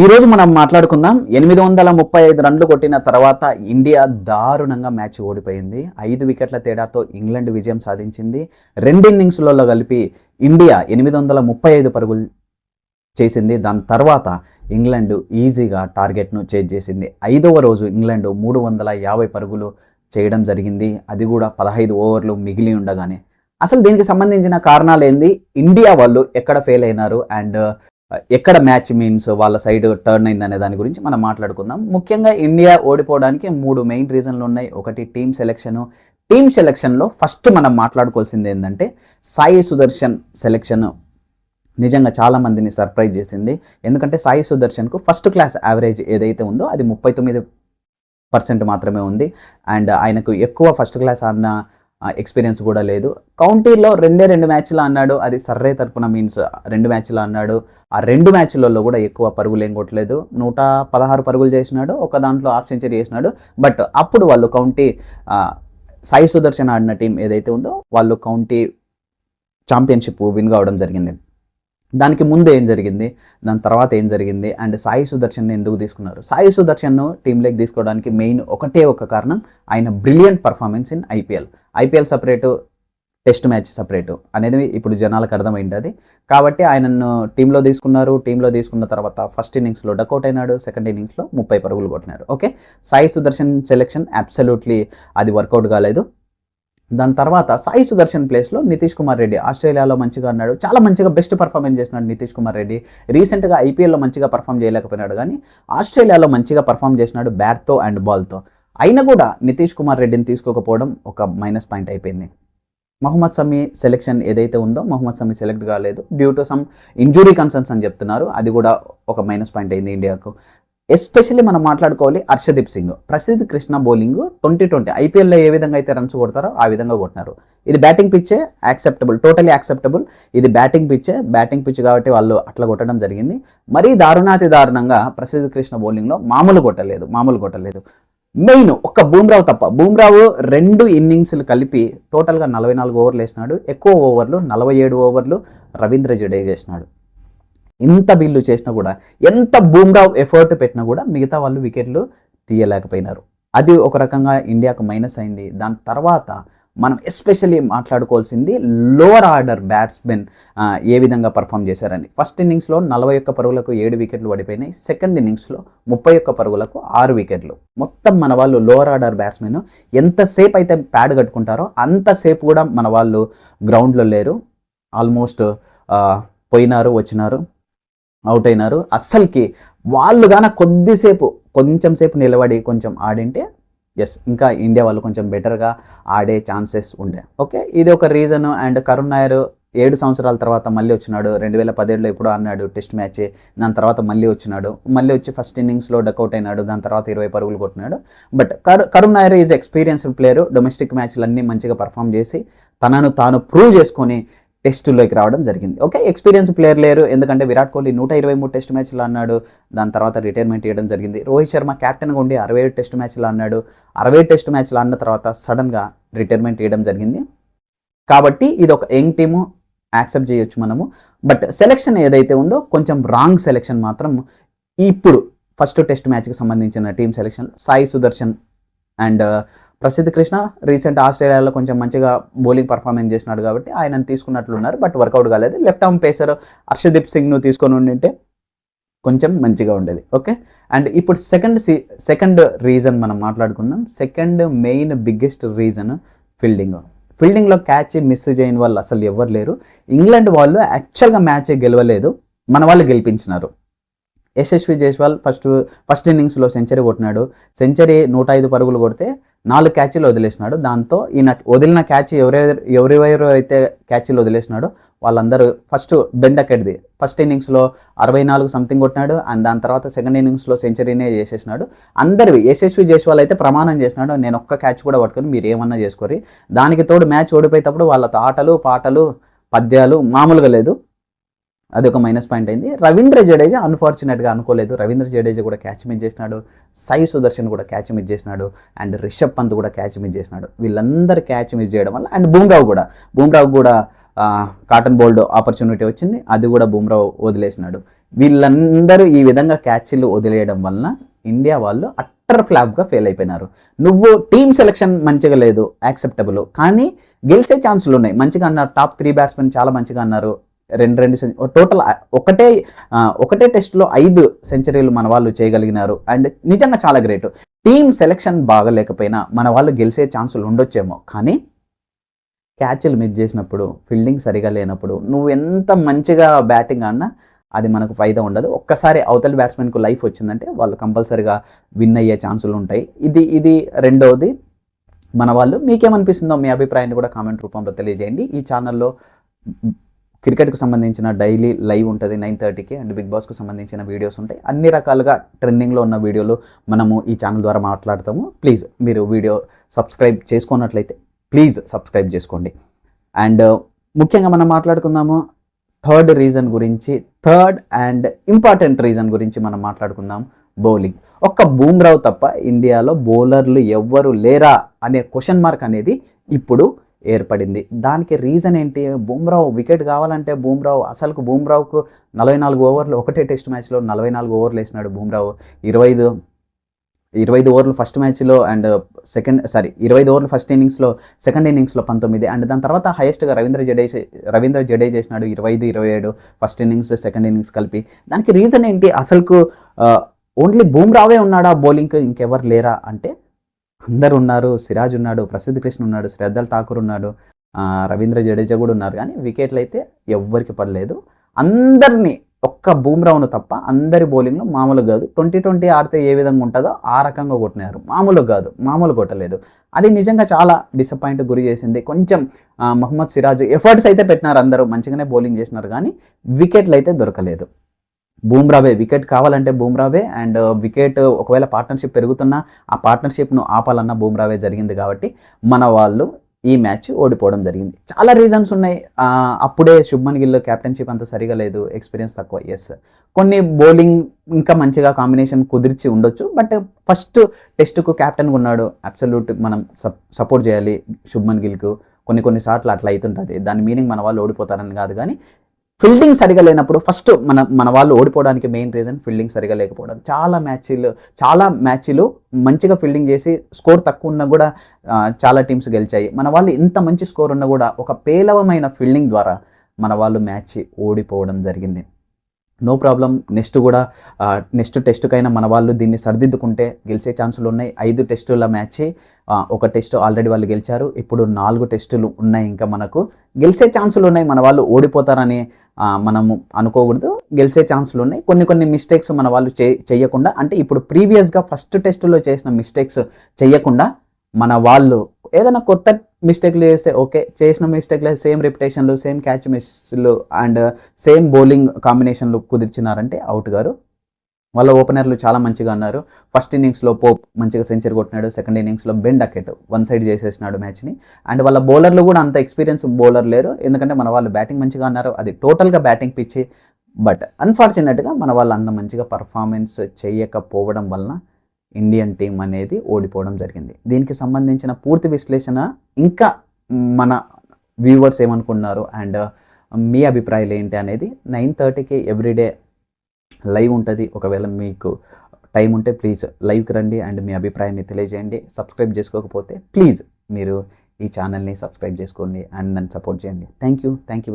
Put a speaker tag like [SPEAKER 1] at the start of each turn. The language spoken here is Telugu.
[SPEAKER 1] ఈరోజు మనం మాట్లాడుకుందాం. ఎనిమిది వందల ముప్పై ఐదు రన్లు కొట్టిన తర్వాత ఇండియా దారుణంగా మ్యాచ్ ఓడిపోయింది. ఐదు వికెట్ల తేడాతో ఇంగ్లాండ్ విజయం సాధించింది. రెండు ఇన్నింగ్స్లలో కలిపి ఇండియా ఎనిమిది వందల ముప్పై ఐదు పరుగులు చేసింది. దాని తర్వాత ఇంగ్లాండ్ ఈజీగా టార్గెట్ను చేజ్ చేసింది. ఐదవ రోజు ఇంగ్లాండ్ మూడు వందల యాభై పరుగులు చేయడం జరిగింది. అది కూడా పదహైదు ఓవర్లు మిగిలి ఉండగానే. అసలు దీనికి సంబంధించిన కారణాలు ఏంది? ఇండియా వాళ్ళు ఎక్కడ ఫెయిల్ అయినారు? అండ్ ఎక్కడ మ్యాచ్ మీన్స్ వాళ్ళ సైడ్ టర్న్ అయింది అనే దాని గురించి మనం మాట్లాడుకుందాం. ముఖ్యంగా ఇండియా ఓడిపోవడానికి మూడు మెయిన్ రీజన్లు ఉన్నాయి. ఒకటి టీమ్ సెలెక్షన్. టీమ్ సెలెక్షన్లో ఫస్ట్ మనం మాట్లాడుకోవాల్సింది ఏంటంటే సాయి సుదర్శన్ సెలెక్షన్. నిజంగా చాలా మందిని సర్ప్రైజ్ చేసింది. ఎందుకంటే సాయి సుదర్శన్కు ఫస్ట్ క్లాస్ యావరేజ్ ఏదైతే ఉందో అది ముప్పై తొమ్మిది పర్సెంట్ మాత్రమే ఉంది. అండ్ ఆయనకు ఎక్కువ ఫస్ట్ క్లాస్ ఆడిన ఎక్స్పీరియన్స్ కూడా లేదు. కౌంటీలో రెండే రెండు మ్యాచ్లు అన్నాడు అది సర్రే తరపున మీన్స్ రెండు మ్యాచ్లు అన్నాడు ఆ రెండు మ్యాచ్లలో కూడా ఎక్కువ పరుగులు ఏం కొట్టలేదు. నూట పదహారు పరుగులు చేసినాడు ఒక దాంట్లో హాఫ్ సెంచరీ చేసినాడు. బట్ అప్పుడు వాళ్ళు కౌంటీ సాయి సుదర్శన్ ఆడిన టీం ఏదైతే ఉందో వాళ్ళు కౌంటీ ఛాంపియన్షిప్ విన్ కావడం జరిగింది. దానికి ముందు ఏం జరిగింది? దాని తర్వాత ఏం జరిగింది? అండ్ సాయి సుదర్శన్ని ఎందుకు తీసుకున్నారు? సాయి సుదర్శన్ను టీంలోకి తీసుకోవడానికి మెయిన్ ఒకటే ఒక కారణం ఆయన brilliant performance in IPL IPL separate test match separate అనేది ఇప్పుడు జనాలకు అర్థమైంది అది. కాబట్టి ఆయనను టీంలో తీసుకున్నారు టీంలో తీసుకున్న తర్వాత ఫస్ట్ ఇన్నింగ్స్లో డకౌట్ అయినాడు సెకండ్ ఇన్నింగ్స్లో ముప్పై పరుగులు కొట్టినాడు. Okay? Sai Sudarshan selection absolutely అది వర్కౌట్ కాలేదు. దాని తర్వాత సాయి సుదర్శన్ ప్లేస్లో నితీష్ కుమార్ రెడ్డి ఆస్ట్రేలియాలో మంచిగా అన్నాడు చాలా మంచిగా బెస్ట్ పర్ఫార్మెన్స్ చేసినాడు నితీష్ కుమార్ రెడ్డి. రీసెంట్గా ఐపీఎల్లో మంచిగా పర్ఫామ్ చేయలేకపోయినాడు కానీ ఆస్ట్రేలియాలో మంచిగా పర్ఫామ్ చేసినాడు బ్యాట్తో అండ్ బాల్తో. అయినా కూడా నితీష్ కుమార్ రెడ్డిని తీసుకోకపోవడం ఒక మైనస్ పాయింట్ అయిపోయింది. మహమ్మద్ సమీ సెలెక్షన్ ఏదైతే ఉందో మహమ్మద్ సమీ సెలెక్ట్ కాలేదు. Due to some injury concerns అని చెప్తున్నారు. అది కూడా ఒక మైనస్ పాయింట్ అయింది ఇండియాకు. ఎస్పెషల్లీ మనం మాట్లాడుకోవాలి Harshdeep Singh. Prasidh Krishna bowling twenty twenty ఐపీఎల్లో ఏ విధంగా అయితే రన్స్ కొడతారో ఆ విధంగా కొట్టినారు. ఇది బ్యాటింగ్ పిచ్చే యాక్సెప్టబుల్ టోటలీ యాక్సెప్టబుల్ ఇది బ్యాటింగ్ పిచ్చే బ్యాటింగ్ పిచ్ కాబట్టి వాళ్ళు అట్లా కొట్టడం జరిగింది. మరీ దారుణాతి దారుణంగా ప్రసిద్ధ్ కృష్ణ బౌలింగ్లో మామూలు కొట్టలేదు మామూలు కొట్టలేదు. మెయిన్ ఒక్క బూమ్రావు తప్ప బూమ్రావు రెండు ఇన్నింగ్స్లు కలిపి టోటల్గా నలభై నాలుగు ఓవర్లు వేసినాడు. ఎక్కువ ఓవర్లు నలభై ఏడు ఓవర్లు రవీంద్ర జడేజా చేసినాడు. ఇంత బిల్లు చేసినా కూడా ఎంత బూమ్రావ్ ఎఫర్ట్ పెట్టినా కూడా మిగతా వాళ్ళు వికెట్లు తీయలేకపోయినారు. అది ఒక రకంగా ఇండియాకు మైనస్ అయింది. దాని తర్వాత మనం ఎస్పెషల్లీ మాట్లాడుకోవాల్సింది లోవర్ ఆర్డర్ బ్యాట్స్మెన్ ఏ విధంగా పర్ఫామ్ చేశారని. ఫస్ట్ ఇన్నింగ్స్లో నలభై ఒక్క పరుగులకు ఏడు వికెట్లు పడిపోయినాయి. సెకండ్ ఇన్నింగ్స్లో ముప్పై ఒక్క పరుగులకు ఆరు వికెట్లు. మొత్తం మన వాళ్ళు లోవర్ ఆర్డర్ బ్యాట్స్మెన్ ఎంతసేపు అయితే ప్యాడ్ కట్టుకుంటారో అంతసేపు కూడా మన వాళ్ళు గ్రౌండ్లో లేరు. ఆల్మోస్ట్ పోయినారు వచ్చినారు అవుట్ అయినారు. అస్సలకి వాళ్ళు గాన కొద్దిసేపు కొంచెం సేపు నిలబడి కొంచెం ఆడింటే ఎస్ ఇంకా ఇండియా వాళ్ళు కొంచెం బెటర్గా ఆడే ఛాన్సెస్ ఉండే. ఓకే ఇది ఒక రీజన్ అండ్ కరుణ్ నాయర్ ఏడు సంవత్సరాల తర్వాత మళ్ళీ వచ్చినాడు. రెండు వేల పదేళ్ళలో ఇప్పుడు అన్నాడు టెస్ట్ మ్యాచ్ దాని తర్వాత మళ్ళీ వచ్చినాడు. మళ్ళీ వచ్చి ఫస్ట్ ఇన్నింగ్స్లో డకౌట్ అయినాడు. దాని తర్వాత ఇరవై పరుగులు కొట్టినాడు. But Karun Karun Nair is experienced player domestic మ్యాచ్లు అన్నీ మంచిగా పర్ఫామ్ చేసి తనను తాను ప్రూవ్ చేసుకొని టెస్టులోకి రావడం జరిగింది. ఓకే ఎక్స్పీరియన్స్ ప్లేయర్ లేరు. ఎందుకంటే విరాట్ కోహ్లీ నూట ఇరవై మూడు టెస్ట్ మ్యాచ్లు అన్నాడు దాని తర్వాత రిటైర్మెంట్ ఇవ్వడం జరిగింది. రోహిత్ శర్మ క్యాప్టెన్గా ఉండి అరవై ఏడు టెస్ట్ మ్యాచ్లు అన్నాడు అరవై టెస్ట్ మ్యాచ్లు అన్న తర్వాత సడన్గా రిటైర్మెంట్ ఇవ్వడం జరిగింది. కాబట్టి ఇది ఒక యంగ్ టీము. యాక్సెప్ట్ చేయొచ్చు మనము. బట్ సెలెక్షన్ ఏదైతే ఉందో కొంచెం రాంగ్ సెలెక్షన్ మాత్రం ఇప్పుడు ఫస్ట్ టెస్ట్ మ్యాచ్కి సంబంధించిన team selection Sai Sudarshan and Prasidh Krishna recent ఆస్ట్రేలియాలో కొంచెం మంచిగా బౌలింగ్ పర్ఫార్మెన్స్ చేసినాడు కాబట్టి ఆయన తీసుకున్నట్లున్నారు బట్ వర్కౌట్ కాలేదు. లెఫ్ట్ ఆర్మ్ పేసర్ హర్షదీప్ సింగ్ను తీసుకొని ఉండింటే కొంచెం మంచిగా ఉండేది. ఓకే? అండ్ ఇప్పుడు సెకండ్ సి సెకండ్ రీజన్ మనం మాట్లాడుకుందాం. Second main biggest reason fielding. ఫీల్డింగ్లో catch miss చేయని వాళ్ళు అసలు ఎవరు లేరు. ఇంగ్లాండ్ వాళ్ళు యాక్చువల్గా మ్యాచ్ గెలవలేదు. మన వాళ్ళు గెలిపించినారు. యశస్వి జైస్వాల్ ఫస్ట్ ఫస్ట్ ఇన్నింగ్స్లో సెంచరీ కొట్టినాడు. సెంచరీ నూట ఐదు పరుగులు కొడితే నాలుగు క్యాచ్లు వదిలేసినాడు. దాంతో ఈయన వదిలిన క్యాచ్ ఎవరెవరు ఎవరెవరు అయితే క్యాచ్లు వదిలేసినాడో వాళ్ళందరూ ఫస్ట్ బెండ్ అక్కడిది ఫస్ట్ ఇన్నింగ్స్లో అరవై నాలుగు సంథింగ్ కొట్టినాడు. అండ్ దాని తర్వాత సెకండ్ ఇన్నింగ్స్లో సెంచరీనే చేసేసినాడు. అందరివి యశస్వి జైస్వాల్ అయితే ప్రమాణం చేసినాడు. నేను ఒక్క క్యాచ్ కూడా పట్టుకొని మీరు ఏమన్నా చేసుకోరి. దానికి తోడు మ్యాచ్ ఓడిపోయేటప్పుడు వాళ్ళ ఆటలు పాటలు పద్యాలు మామూలుగా లేదు. అది ఒక మైనస్ పాయింట్ అయింది. రవీంద్ర జడేజా అన్ఫార్చునేట్గా అనుకోలేదు. రవీంద్ర జడేజా కూడా క్యాచ్ మిస్ చేసినాడు. సాయి సుదర్శన్ కూడా క్యాచ్ మిస్ చేసినాడు. అండ్ రిషబ్ పంత్ కూడా క్యాచ్ మిస్ చేసినాడు. వీళ్ళందరూ క్యాచ్ మిస్ చేయడం వల్ల అండ్ బూమ్రావు కూడా బూమ్రావు కూడా కాటన్ బోల్డ్ ఆపర్చునిటీ వచ్చింది. అది కూడా బూమ్రావు వదిలేసినాడు. వీళ్ళందరూ ఈ విధంగా క్యాచ్లు వదిలేయడం వలన ఇండియా వాళ్ళు అట్టర్ ఫ్లాప్గా ఫెయిల్ అయిపోయినారు. నువ్వు టీమ్ సెలెక్షన్ మంచిగా లేదు యాక్సెప్టబుల్ కానీ గెలిచే ఛాన్సులు ఉన్నాయి. మంచిగా అన్నారు టాప్ త్రీ బ్యాట్స్మెన్ చాలా మంచిగా అన్నారు. రెండు రెండు టోటల్ ఒకటే ఒకటే టెస్ట్లో ఐదు సెంచరీలు మన వాళ్ళు చేయగలిగినారు. అండ్ నిజంగా చాలా గ్రేట్. టీమ్ సెలెక్షన్ బాగలేకపోయినా మన వాళ్ళు గెలిచే ఛాన్సులు ఉండొచ్చేమో. కానీ క్యాచ్లు మిస్ చేసినప్పుడు ఫీల్డింగ్ సరిగా లేనప్పుడు నువ్వు ఎంత మంచిగా బ్యాటింగ్ ఆడినా అది మనకు ఫైదా ఉండదు. ఒక్కసారి అవతల బ్యాట్స్మెన్కు లైఫ్ వచ్చిందంటే వాళ్ళు కంపల్సరిగా విన్ అయ్యే ఛాన్సులు ఉంటాయి. ఇది ఇది రెండవది మన వాళ్ళు మీకేమనిపిస్తుందో మీ అభిప్రాయాన్ని కూడా కామెంట్ రూపంలో తెలియజేయండి. ఈ ఛానల్లో క్రికెట్కు సంబంధించిన డైలీ లైవ్ ఉంటుంది నైన్ థర్టీకి అండ్ బిగ్ బాస్కు సంబంధించిన వీడియోస్ ఉంటాయి. అన్ని రకాలుగా ట్రెండింగ్లో ఉన్న వీడియోలు మనము ఈ ఛానల్ ద్వారా మాట్లాడతాము. ప్లీజ్ మీరు వీడియో సబ్స్క్రైబ్ చేసుకున్నట్లయితే ప్లీజ్ సబ్స్క్రైబ్ చేసుకోండి. అండ్ ముఖ్యంగా మనం మాట్లాడుకుందాము థర్డ్ రీజన్ గురించి థర్డ్ అండ్ ఇంపార్టెంట్ రీజన్ గురించి మనం మాట్లాడుకుందాం బౌలింగ్. ఒక్క బూమ్రావ్ తప్ప ఇండియాలో బౌలర్లు ఎవ్వరు లేరా అనే క్వశ్చన్ మార్క్ అనేది ఇప్పుడు ఏర్పడింది. దానికి రీజన్ ఏంటి? బూమ్రావు వికెట్ కావాలంటే బూమ్రావు అసలుకు బూమ్రావుకు నలభై నాలుగు ఓవర్లు ఒకటే టెస్ట్ మ్యాచ్లో నలభై నాలుగు ఓవర్లు వేసినాడు బూమ్రావు. ఇరవై ఐదు ఇరవై ఐదు ఓవర్లు ఫస్ట్ మ్యాచ్లో అండ్ సెకండ్ సారీ ఇరవై ఐదు ఓవర్లు ఫస్ట్ ఇన్నింగ్స్లో సెకండ్ ఇన్నింగ్స్లో పంతొమ్మిది. అండ్ దాని తర్వాత హైయెస్ట్గా రవీంద్ర జడేజ్ రవీంద్ర జడే చేసినాడు ఇరవై ఐదు ఇరవై ఏడు ఫస్ట్ ఇన్నింగ్స్ సెకండ్ ఇన్నింగ్స్ కలిపి. దానికి రీజన్ ఏంటి? అసలుకు ఓన్లీ బూమ్రావే ఉన్నాడా? బౌలింగ్ ఇంకెవరు లేరా? అంటే అందరు ఉన్నారు సిరాజ్ ఉన్నాడు ప్రసిద్ధ కృష్ణ ఉన్నాడు శ్రద్ధల్ ఠాకూర్ ఉన్నాడు రవీంద్ర జడేజా కూడా ఉన్నారు. కానీ వికెట్లు అయితే ఎవ్వరికి పడలేదు. అందరినీ ఒక్క బూమ్రావును తప్ప అందరి బౌలింగ్లో మామూలు కాదు. ట్వంటీ ట్వంటీ ఆడితే ఏ విధంగా ఉంటుందో ఆ రకంగా కొట్టినారు. మామూలు కాదు మామూలు కొట్టలేదు. అది నిజంగా చాలా డిసప్పాయింట్ గురి చేసింది. కొంచెం మహమ్మద్ సిరాజ్ ఎఫర్ట్స్ అయితే పెట్టినారు అందరూ మంచిగానే బౌలింగ్ చేసినారు. కానీ వికెట్లు అయితే దొరకలేదు. బూమ్రావే వికెట్ కావాలంటే బూమ్రావే అండ్ uh, వికెట్ uh, ఒకవేళ పార్ట్నర్షిప్ పెరుగుతున్నా ఆ పార్ట్నర్షిప్ను ఆపాలన్న బూమ్రావే జరిగింది కాబట్టి మన వాళ్ళు ఈ మ్యాచ్ ఓడిపోవడం జరిగింది. చాలా రీజన్స్ ఉన్నాయి. అప్పుడే శుభ్మన్ గిల్ క్యాప్టెన్షిప్ అంత సరిగా లేదు ఎక్స్పీరియన్స్ తక్కువ ఎస్ కొన్ని బౌలింగ్ ఇంకా మంచిగా కాంబినేషన్ కుదిర్చి ఉండొచ్చు బట్ ఫస్ట్ టెస్ట్కు కెప్టెన్గా ఉన్నాడు అబ్సల్యూట్ మనం సపోర్ట్ చేయాలి శుభ్మన్ గిల్కు. కొన్ని కొన్ని సార్లు అట్లా అవుతుంటుంది దాని మీనింగ్ మన వాళ్ళు ఓడిపోతారని కాదు కానీ ఫీల్డింగ్ సరిగా లేనప్పుడు ఫస్ట్ మన మన వాళ్ళు ఓడిపోవడానికి మెయిన్ రీజన్ ఫీల్డింగ్ సరిగా లేకపోవడం. చాలా మ్యాచ్లు చాలా మ్యాచ్లు మంచిగా ఫీల్డింగ్ చేసి స్కోర్ తక్కువ ఉన్నా కూడా చాలా టీమ్స్ గెలిచాయి. మన వాళ్ళు ఇంత మంచి స్కోర్ ఉన్నా కూడా ఒక పేలవమైన ఫీల్డింగ్ ద్వారా మన వాళ్ళు మ్యాచ్ ఓడిపోవడం జరిగింది. నో ప్రాబ్లం నెక్స్ట్ కూడా నెక్స్ట్ టెస్ట్కైనా మన వాళ్ళు దీన్ని సరిదిద్దుకుంటే గెలిచే ఛాన్సులు ఉన్నాయి. ఐదు టెస్టుల మ్యాచ్ ఒక టెస్ట్ ఆల్రెడీ వాళ్ళు గెలిచారు. ఇప్పుడు నాలుగు టెస్టులు ఉన్నాయి ఇంకా మనకు. గెలిచే ఛాన్సులు ఉన్నాయి. మన వాళ్ళు ఓడిపోతారని మనము అనుకోకూడదు. గెలిచే ఛాన్సులు ఉన్నాయి. కొన్ని కొన్ని మిస్టేక్స్ మన వాళ్ళు చే చేయకుండా అంటే ఇప్పుడు ప్రీవియస్గా ఫస్ట్ టెస్టులో చేసిన మిస్టేక్స్ చేయకుండా మన వాళ్ళు ఏదైనా కొత్త మిస్టేక్లు చేస్తే ఓకే చేసిన మిస్టేక్లు సేమ్ రిపిటేషన్లు సేమ్ క్యాచ్ మిస్లు అండ్ సేమ్ బౌలింగ్ కాంబినేషన్లు కుదిర్చినారంటే అవుట్ గారు. వాళ్ళ ఓపెనర్లు చాలా మంచిగా అన్నారు. ఫస్ట్ ఇన్నింగ్స్లో పోప్ మంచిగా సెంచరీ కొట్టినాడు. సెకండ్ ఇన్నింగ్స్లో బెన్ డకెట్ వన్ సైడ్ చేసేసినాడు మ్యాచ్ని అండ్ వాళ్ళ బౌలర్లు కూడా అంత ఎక్స్పీరియన్స్ బౌలర్ లేరు. ఎందుకంటే మన వాళ్ళు బ్యాటింగ్ మంచిగా అన్నారు. అది టోటల్గా బ్యాటింగ్ పిచ్చి బట్ అన్ఫార్చునేట్గా మన వాళ్ళు అంత మంచిగా పర్ఫార్మెన్స్ చేయకపోవడం వలన ఇండియన్ టీం అనేది ఓడిపోవడం జరిగింది. దీనికి సంబంధించిన పూర్తి విశ్లేషణ ఇంకా మన వ్యూవర్స్ ఏమనుకున్నారు అండ్ మీ అభిప్రాయాలు ఏంటి అనేది నైన్ థర్టీకి ఎవ్రీడే లైవ్ ఉంటుంది. ఒకవేళ మీకు టైం ఉంటే ప్లీజ్ లైవ్కి రండి. అండ్ మీ అభిప్రాయాన్ని తెలియజేయండి. సబ్స్క్రైబ్ చేసుకోకపోతే ప్లీజ్ మీరు ఈ ఛానల్ని సబ్స్క్రైబ్ చేసుకోండి. అండ్ నన్ను సపోర్ట్ చేయండి. Thank you. Thank you.